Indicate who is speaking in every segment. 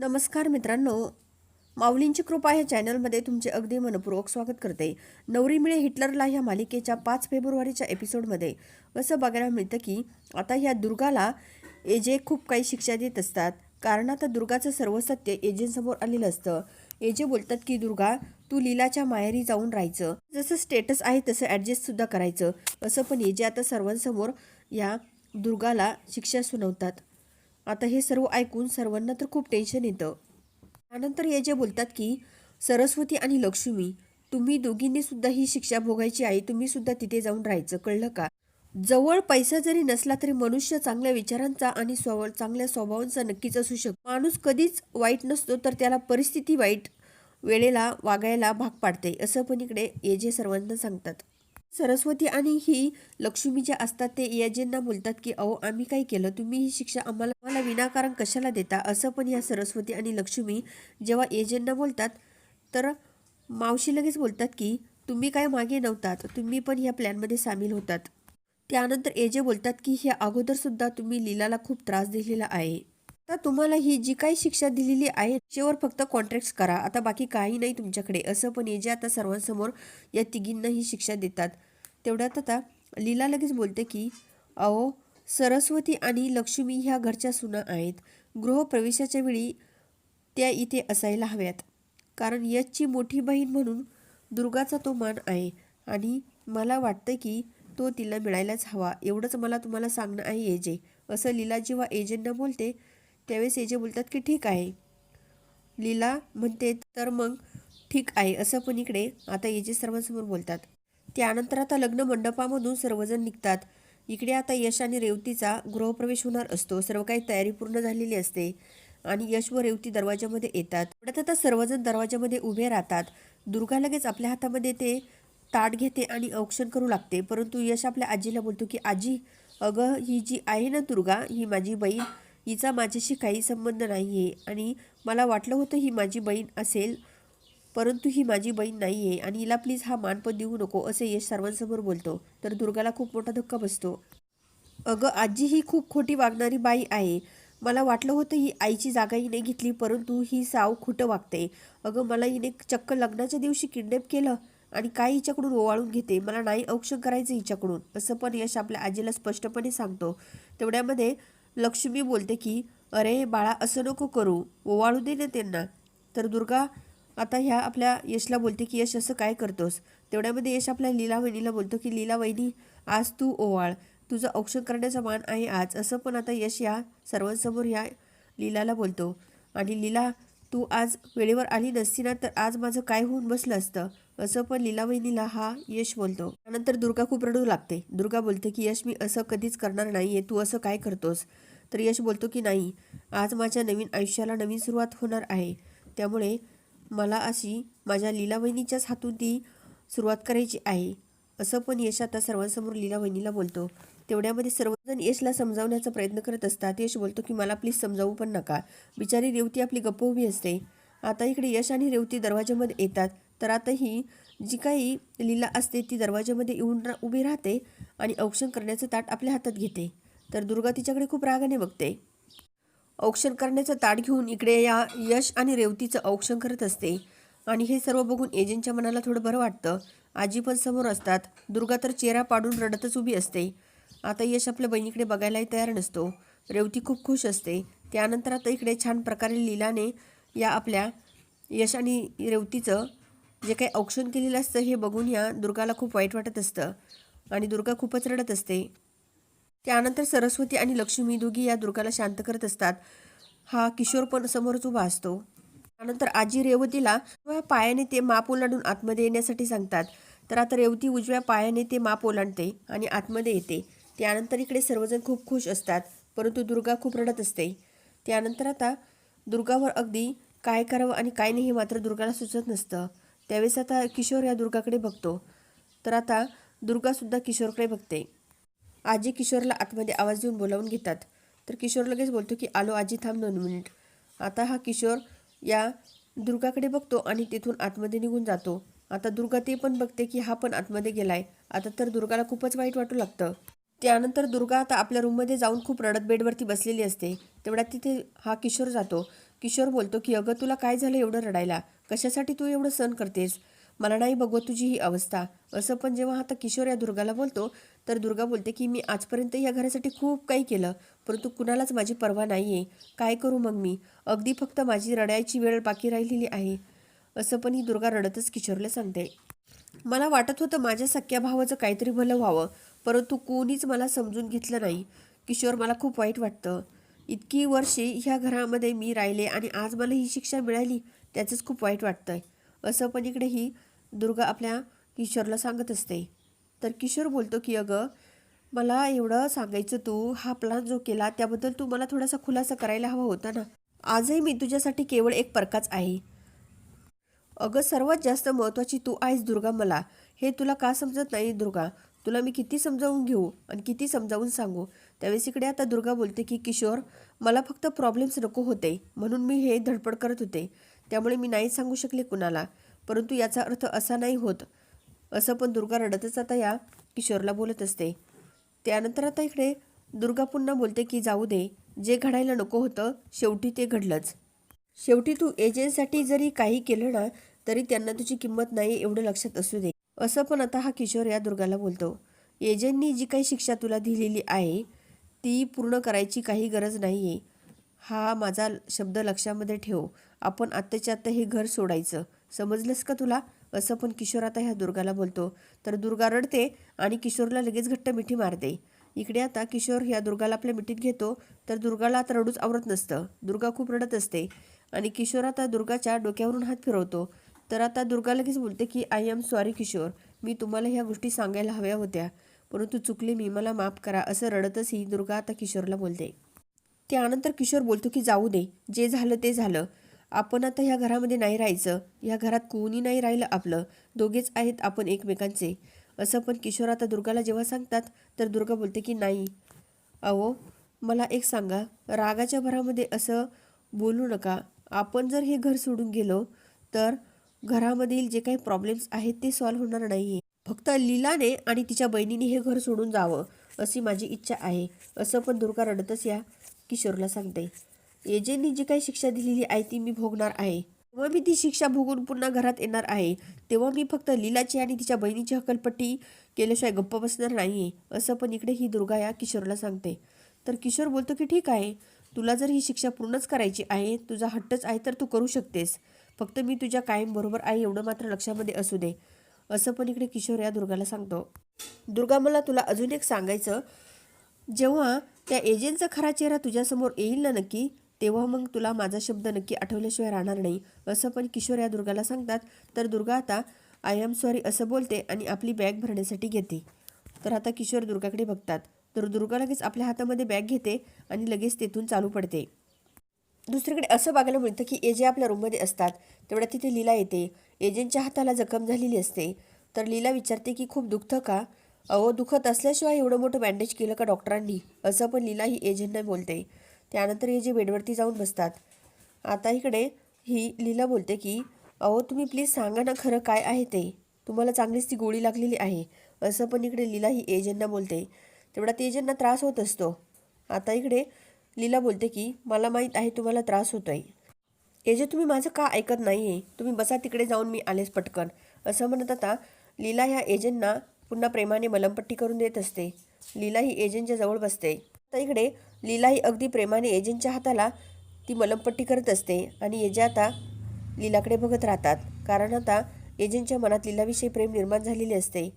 Speaker 1: नमस्कार मित्रांनो. माऊलींची कृपा या चॅनलमध्ये तुमचे अगदी मनपूर्वक स्वागत करते. नवरी मिळे हिटलरला ह्या मालिकेच्या पाच फेब्रुवारीच्या एपिसोडमध्ये. असं बघायला मिळतं की आता ह्या दुर्गाला एजे खूप काही शिक्षा देत असतात. कारण आता दुर्गाचं सर्व सत्य एजेंसमोर आलेलं असतं. एजे बोलतात की दुर्गा तू लीलाच्या माहेरी जाऊन राहायचं. जसं स्टेटस आहे तसं ॲडजस्टसुद्धा करायचं. असं पण एजे आता सर्वांसमोर या दुर्गाला शिक्षा सुनावतात. आता हे सर्व ऐकून सर्वांना तर खूप टेन्शन येतं. त्यानंतर हे जे बोलतात की सरस्वती आणि लक्ष्मी तुम्ही दोघींनी सुद्धा ही शिक्षा भोगायची आहे तुम्ही सुद्धा तिथे जाऊन राहायचं कळलं का? जवळ पैसा जरी नसला तरी मनुष्य चांगल्या विचारांचा आणि स्वभाव चांगल्या स्वभावांचा नक्कीच असू शकतो. माणूस कधीच वाईट नसतो तर त्याला परिस्थिती वाईट वेळेला वागायला भाग पाडते असं पण इकडे ये जे सर्वांना सांगतात. सरस्वती आणि ही लक्ष्मी ज्या असतात ते याजेंना बोलतात की अहो आम्ही काय केलं? तुम्ही ही शिक्षा आम्हाला मला विनाकारण कशाला देता? असं पण या सरस्वती आणि लक्ष्मी जेव्हा एजेंना बोलतात तर मावशी लगेच बोलतात की तुम्ही काय मागे नव्हतात? तुम्ही पण ह्या प्लॅनमध्ये सामील होतात. त्यानंतर एजे बोलतात की ह्या अगोदरसुद्धा तुम्ही लीलाला खूप त्रास दिलेला आहे. आता तुम्हाला ही जी काही शिक्षा दिलेली आहे त्याच्यावर फक्त कॉन्ट्रॅक्ट करा. आता बाकी काही नाही तुमच्याकडे. असं पण एजे आता सर्वांसमोर या तिघींना ही शिक्षा देतात. तेवढ्यात आता लीला लगेच बोलते की अहो सरस्वती आणि लक्ष्मी ह्या घरच्या सुना आहेत. गृहप्रवेशाच्या वेळी त्या इथे असायला हव्यात. कारण यशची मोठी बहीण म्हणून दुर्गाचा तो मान आहे आणि मला वाटतं की तो तिला मिळायलाच हवा. एवढंच मला तुम्हाला सांगणं आहे एजे असं लीला जेव्हा एजेंना बोलते त्यावेळेस एजे बोलतात की ठीक आहे. लीला म्हणते तर मग ठीक आहे असं पण इकडे आता एजे सर्वांसमोर बोलतात. त्यानंतर आता लग्न मंडपामधून सर्वजण निघतात. इकडे आता यश आणि रेवतीचा गृहप्रवेश होणार असतो. सर्व काही तयारी पूर्ण झालेली असते आणि यश व रेवती दरवाजामध्ये येतात. तेवढ्यात आता सर्वजण दरवाजामध्ये उभे राहतात. दुर्गा लगेच आपल्या हातामध्ये ते ताट घेते आणि औक्षण करू लागते. परंतु यश आपल्या आजीला बोलतो की आजी अगं ही जी आहे ना दुर्गा ही माझी बहीण हिचा माझ्याशी काही संबंध नाही आहे आणि मला वाटलं होतं ही माझी बहीण असेल परंतु ही माझी बहीण नाही आहे आणि हिला प्लीज हा मानपद देऊ नको असे यश सर्वांसमोर बोलतो. तर दुर्गाला खूप मोठा धक्का बसतो. अगं आजी ही खूप खोटी वागणारी बाई आहे. मला वाटलं होतं ही आईची जागा हिने घेतली परंतु ही साव खोटं वागते. अगं मला हिने चक्क लग्नाच्या दिवशी किडनॅप केलं आणि काय हिच्याकडून ओवाळून घेते? मला नाही औक्षण करायचं हिच्याकडून असं पण यश आपल्या आजीला स्पष्टपणे सांगतो. तेवढ्यामध्ये लक्ष्मी बोलते की अरे बाळा असं नको करू. ओवाळू दे ना त्यांना. तर दुर्गा आता ह्या आपल्या यशला बोलते की यश असं काय करतोस? तेवढ्यामध्ये यश आपल्या लीला वहिनीला बोलतो की लीला वहिनी आज तू ओवाळ. तुझं औक्षण करण्याचा मान आहे आज. असं पण आता यश या सर्वांसमोर ह्या लीलाला बोलतो. आणि लीला तू आज वेळेवर आली नसती ना तर आज माझं काय होऊन बसलं असतं? असं पण लीला वहिनीला हा यश बोलतो. त्यानंतर दुर्गा खूप रडू लागते. दुर्गा बोलते की यश मी असं कधीच करणार नाही. आहे तू असं काय करतोस? तर यश बोलतो की नाही आज माझ्या नवीन आयुष्याला नवीन सुरुवात होणार आहे. त्यामुळे मला अशी माझ्या लीला वहिनीच्याच हातून ती सुरुवात करायची आहे. असं पण यश आता सर्वांसमोर लीला बहिणीला बोलतो. तेवढ्यामध्ये सर्वजण यशला समजावण्याचा प्रयत्न करत असतात. यश बोलतो की मला प्लीज समजावू पण नका. बिचारी रेवती आपली गप्प उभी असते. आता इकडे यश आणि रेवती दरवाजामध्ये येतात. तर आता ही जी काही लीला असते ती दरवाजामध्ये येऊन रा उभी राहते आणि औक्षण करण्याचं ताट आपल्या हातात घेते. तर दुर्गा तिच्याकडे खूप रागाने बघते. औक्षण करण्याचं ताट घेऊन इकडे या यश आणि रेवतीचं औक्षण करत असते. आणि हे सर्व बघून एजंटच्या मनाला थोडं बरं वाटतं. आजी पण समोर असतात. दुर्गा तर चेहरा पाडून रडतच उभी असते. आता यश आपल्या बहिणीकडे बघायलाही तयार नसतो. रेवती खूप खुश असते. त्यानंतर आता इकडे छान प्रकारे लीलाने या आपल्या यश आणि रेवतीचं जे काही औक्षण केलेलं असतं हे बघून या दुर्गाला खूप वाईट वाटत असतं. आणि दुर्गा खूपच रडत असते. त्यानंतर सरस्वती आणि लक्ष्मी दोघी या दुर्गाला शांत करत असतात. हा किशोर पण समोरच उभा असतो. त्यानंतर आजी रेवतीला उजव्या पायाने ते माप ओलांडून आतमध्ये येण्यासाठी सांगतात. तर आता रेवती उजव्या पायाने ते माप ओलांडते आणि आतमध्ये येते. त्यानंतर इकडे सर्वजण खूप खुश असतात परंतु दुर्गा खूप रडत असते. त्यानंतर आता दुर्गावर अगदी काय करावं आणि काय नाही हे मात्र दुर्गाला सुचत नसतं. त्यावेळेस आता किशोर या दुर्गाकडे बघतो. तर आता दुर्गासुद्धा किशोरकडे बघते. आजी किशोरला आतमध्ये आवाज देऊन बोलावून घेतात. तर किशोर लगेच बोलतो की आलो आजी थांब दोन मिनिट. आता हा किशोर या दुर्गाकडे बघतो आणि तिथून आतमध्ये निघून जातो. आता दुर्गा ते पण बघते की हा पण आतमध्ये गेलाय. आता तर दुर्गाला खूपच वाईट वाटू लागतं. त्यानंतर दुर्गा आता आपल्या रूममध्ये जाऊन खूप रडत बेडवरती बसलेली असते. तेवढ्यात तिथे हा किशोर जातो. किशोर बोलतो की अगं तुला काय झालं एवढं रडायला? कशासाठी तू एवढं सहन करतेस? मला नाही बघवत तुझी ही अवस्था. असं पण जेव्हा आता किशोर या दुर्गाला बोलतो तर दुर्गा बोलते की मी आजपर्यंत या घरासाठी खूप काही केलं परंतु कुणालाच माझी पर्वा नाही आहे काय करू मग मी? अगदी फक्त माझी रडायची वेळ बाकी राहिलेली आहे. असं पण ही दुर्गा रडतच किशोरला सांगते. मला वाटत होतं माझ्या सख्या भावाचं काहीतरी भलं व्हावं परंतु कोणीच मला समजून घेतलं नाही. किशोर मला खूप वाईट वाटतं. इतकी वर्षे ह्या घरामध्ये मी राहिले आणि आज मला ही शिक्षा मिळाली त्याचंच खूप वाईट वाटतंय. असं पण इकडे ही दुर्गा आपल्या किशोरला सांगत असते. तर किशोर बोलतो की अगं मला एवढं सांगायचं तू. हा प्लान जो केला त्याबद्दल तू मला थोडासा खुलासा करायला हवा होता ना. आजही मी तुझ्यासाठी केवळ एक परकाच आहे. अगं सर्वात जास्त महत्त्वाची तू आहेस दुर्गा मला. हे तुला का समजत नाही दुर्गा? तुला मी किती समजावून घेऊ आणि किती समजावून सांगू? त्यावेळेस इकडे आता दुर्गा बोलते की किशोर मला फक्त प्रॉब्लेम्स नको होते. म्हणून मी हे धडपड करत होते. त्यामुळे मी नाही सांगू शकले कुणाला. परंतु याचा अर्थ असा नाही होत. असं पण दुर्गा रडतच आता या किशोरला बोलत असते. त्यानंतर आता इकडे दुर्गा पुन्हा बोलते की जाऊ दे. जे घडायला नको होतं शेवटी ते घडलंच. शेवटी तू एजंटसाठी जरी काही केलं ना तरी त्यांना तुझी किंमत नाही एवढं लक्षात असू दे. असं पण आता हा किशोर या दुर्गाला बोलतो. एजंटनी जी काही शिक्षा तुला दिलेली आहे ती पूर्ण करायची काही गरज नाही आहे हा माझा शब्द लक्षामध्ये ठेव. आपण आत्ताच्या आत्ता हे घर सोडायचं. समजलंस का तुला? असं पण किशोर आता ह्या दुर्गाला बोलतो. तर दुर्गा रडते आणि किशोरला लगेच घट्ट मिठी मारते. इकडे आता किशोर ह्या दुर्गाला आपल्या मिठीत घेतो तर दुर्गाला आता रडूच आवरत नसतं. दुर्गा खूप रडत असते. आणि किशोर आता दुर्गाच्या डोक्यावरून हात फिरवतो. तर आता दुर्गा लगेच बोलते की आय एम सॉरी किशोर. मी तुम्हाला ह्या गोष्टी सांगायला हव्या होत्या. परंतु चुकले मी. मला माफ करा. असं रडतच ही दुर्गा आता किशोरला बोलते. त्यानंतर किशोर बोलतो की जाऊ दे. जे झालं ते झालं. आपण आता ह्या घरामध्ये नाही राहायचं. ह्या घरात कोणी नाही राहिलं आपलं. दोघेच आहेत आपण एकमेकांचे. असं पण किशोर आता दुर्गाला जेव्हा सांगतात तर दुर्गा बोलते की नाही. अहो मला एक सांगा रागाच्या भरामध्ये असं बोलू नका. आपण जर हे घर सोडून गेलो तर घरामधील जे काही प्रॉब्लेम्स आहेत ते सॉल्व्ह होणार नाही आहे फक्त लीलाने आणि तिच्या बहिणीने हे घर सोडून जावं अशी माझी इच्छा आहे. असं पण दुर्गा रडतच या किशोरला सांगते. एजेंनी जी काही शिक्षा दिलेली आहे ती मी भोगणार आहे. तेव्हा मी ती शिक्षा भोगून पुन्हा घरात येणार आहे तेव्हा मी फक्त लीलाची आणि तिच्या बहिणीची हकलपट्टी केल्याशिवाय गप्प बसणार नाही असं पण इकडे ही दुर्गा या किशोरला सांगते. तर किशोर बोलतो की ठीक आहे. तुला जर ही शिक्षा पूर्णच करायची आहे तुझा हट्टच आहे तर तू करू शकतेस. फक्त मी तुझ्या कायम बरोबर आहे एवढं मात्र लक्षामध्ये असू दे. असं पण इकडे किशोर या दुर्गाला सांगतो. दुर्गा मला तुला अजून एक सांगायचं. जेव्हा त्या एजंटचा खरा चेहरा तुझ्यासमोर येईल ना नक्की तेव्हा मग तुला माझा शब्द नक्की आठवल्याशिवाय राहणार नाही. असं पण किशोर या दुर्गाला सांगतात. तर दुर्गा आता आय एम सॉरी असं बोलते आणि आपली बॅग भरण्यासाठी घेते. तर आता किशोर दुर्गाकडे बघतात. तर दुर्गा लगेच आपल्या हातामध्ये बॅग घेते आणि लगेच तेथून चालू पडते. दुसरीकडे असं बघायला मिळतं की एजे आपल्या रूममध्ये असतात. तेवढ्या तिथे लीला येते. एजेंटच्या हाताला जखम झालेली असते. तर लीला विचारते की खूप दुखतं का? अहो दुखत असल्याशिवाय एवढं मोठं बँडेज केलं का डॉक्टरांनी असं पण लीला ही एजंटना बोलते. त्यानंतर हे जे बेडवरती जाऊन बसतात आता इकडे ही लीला बोलते की अहो तुम्ही प्लीज सांगा ना खरं काय आहे ते. तुम्हाला चांगलीच ती गोळी लागलेली आहे. असं पण इकडे लीला ही एजंटना बोलते. तेवढा ते त्रास होत असतो. आता इकडे लीला बोलते की मला माहीत आहे तुम्हाला त्रास होतो आहे एजे तुम्ही माझं का ऐकत नाही आहे तुम्ही बसा तिकडे जाऊन मी आलेच पटकन. असं म्हणत आता लीला ह्या एजंटना पुन्हा प्रेमाने मलमपट्टी करून देत असते. लीला ही एजंटच्या जवळ बसते. आता इकडे लीला ही अगदी प्रेमाने एजंटच्या हाताला ती मलमपट्टी करत असते आणि एजे आता लीलाकडे बघत राहतात. कारण आता एजंटच्या मनात लीलाविषयी प्रेम निर्माण झालेले असते.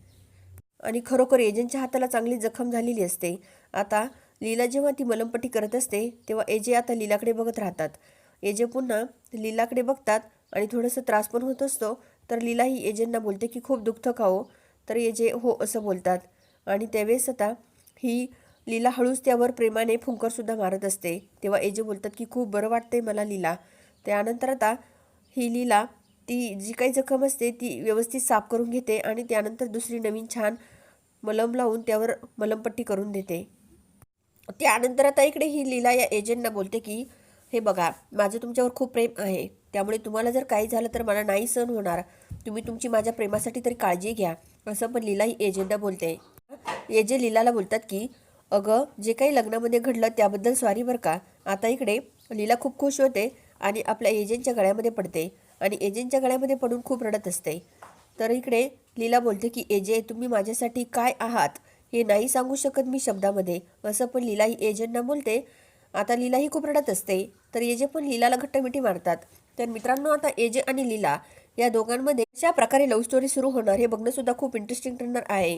Speaker 1: आणि खरोखर एजंटच्या हाताला चांगली जखम झालेली असते. आता लीला जेव्हा ती मलमपट्टी करत असते तेव्हा एजे आता लीलाकडे बघत राहतात. एजे पुन्हा लीलाकडे बघतात आणि थोडंसं त्रास पण होत असतो. तर लीला ही एजेंना बोलते की खूप दुःख खाओ. तर एजे हो असं बोलतात. आणि त्यावेळेस आता ही लीला हळूच त्यावर प्रेमाने फुंकरसुद्धा मारत असते. तेव्हा एजे बोलतात की खूप बरं वाटतंय मला लीला. त्यानंतर आता ही लीला ती जी काही जखम असते ती व्यवस्थित साफ करून घेते आणि त्यानंतर दुसरी नवीन छान मलम लावून त्यावर मलमपट्टी करून देते. त्यानंतर आता इकडे ही लीला या एजंटना बोलते की हे बघा माझं तुमच्यावर खूप प्रेम आहे. त्यामुळे तुम्हाला जर काही झालं तर मला नाही सहन होणार. तुम्ही तुमची माझ्या प्रेमासाठी तरी काळजी घ्या. असं पण लीला ही एजंटना बोलते. एजे लीलाला बोलतात की अगं जे काही लग्नामध्ये घडलं त्याबद्दल सॉरी बरं का. आता इकडे लीला खूप खुश होते आणि आपल्या एजंटच्या गळ्यामध्ये पडते आणि एजंटच्या गळ्यामध्ये पडून खूप रडत असते. तर इकडे लीला बोलते की एजे तुम्ही माझ्यासाठी काय आहात? हे नाही सांगू शकत मी शब्दामध्ये. असं पण लीला ही एजंटना बोलते. आता लीला ही खूप रडत असते. तर एजे पण लीलाला घट्ट मिठी मारतात. तर मित्रांनो आता एजे आणि लीला या दोघांमध्ये अशा प्रकारे लव्ह स्टोरी सुरू होणार हे बघणं सुद्धा खूप इंटरेस्टिंग ठरणार आहे.